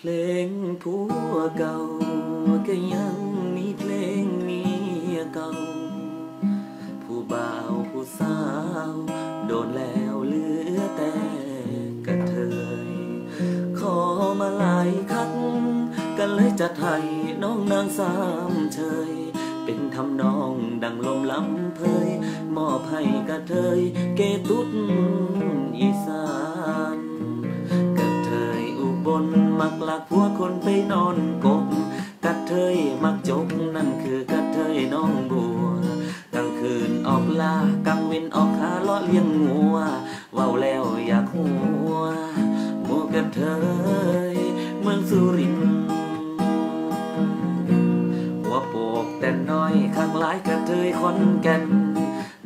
เพลงผัวเก่าก็ยังมีเพลงเมียเก่า ผู้บ่าวผู้สาว โดนแล้วเหลือแต่กระเทย ขอมาหลายครั้งก็เลยจะไทยน้องนางสามเชย เป็นทำนองดังลมลำเพยมอบให้กระเทย เกตุดอีสาน มักผัวคนไปนอนกบกระเทยมักจกนั่นคือกระเทยน้องบัวกลางคืนออกลากลางว้นออกหาเลาะเลี้ยงงัวเว้าแล้วอยากหัวหมัวกระเทยเมืองสุรินทร์หัวโปกแต่น้อยข้างหลายกระเทยคนแก่น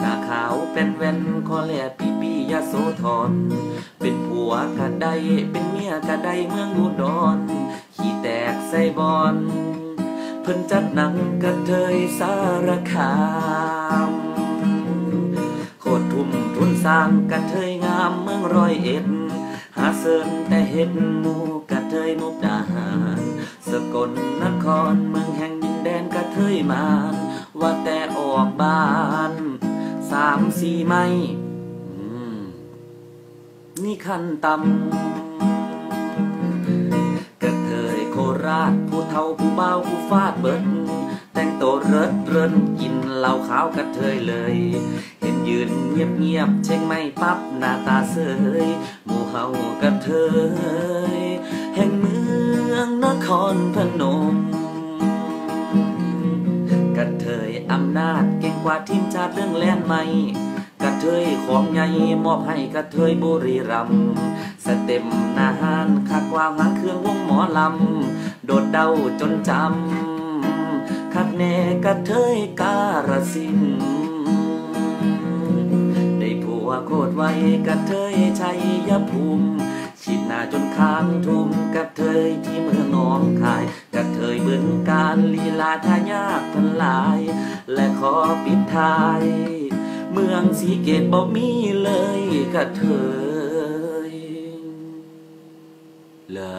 หน้าขาวเป็นแว่นคอแหลปีปี ยโสธรเป็นผัวกะไดเป็นเมียกะไดเมืองอุดรขี้แตกใส่บอนเพิ่นจัดหนังกระเทยสารคามโคตรทุ่มทุนสร้างกระเทยงามเมืองร้อยเอ็ด หาเสินแต่เห็ดหมูกระเทยมุกดาหารสกลนครเมืองแห่งดินแดนกระเทยมานว่าแต่ออกบ้านสามสี่ไม้อืม นี่ขั้นต่ำกระเทยโคราชผู้เฒ่าผู้เบาผู้ฟาดเบิด แต่งตัวเริดเรินกินเหล้าขาวกระเทยเลย เห็นยืนเงียบเงียบๆเช็งไม่ปั๊บหน้าตาเสยหมู่เฮากระเทย แห่งเมืองนครพนมกระเทยอำนาจเก่งกว่าทีมชาติเรื่องแล่นไม่ กระเทยของใหญ่มอบให้กระเทยบุรีรัมสเต็มนาหารคักว่าหาเครื่องวงหมอลำ โดดเดาจนจำ คักแน่กระเทยการสินได้ผัวโคตรไวกระเทยชัยยภูมิชิดหน้าจนค้างทุ่มกระเทยที่เมืองหนองคายกระเทยบึงการลีลาทายากพันหลาย และขอปิดท้าย เมืองสีเกตบ่มีเลยกะเธอเหรอ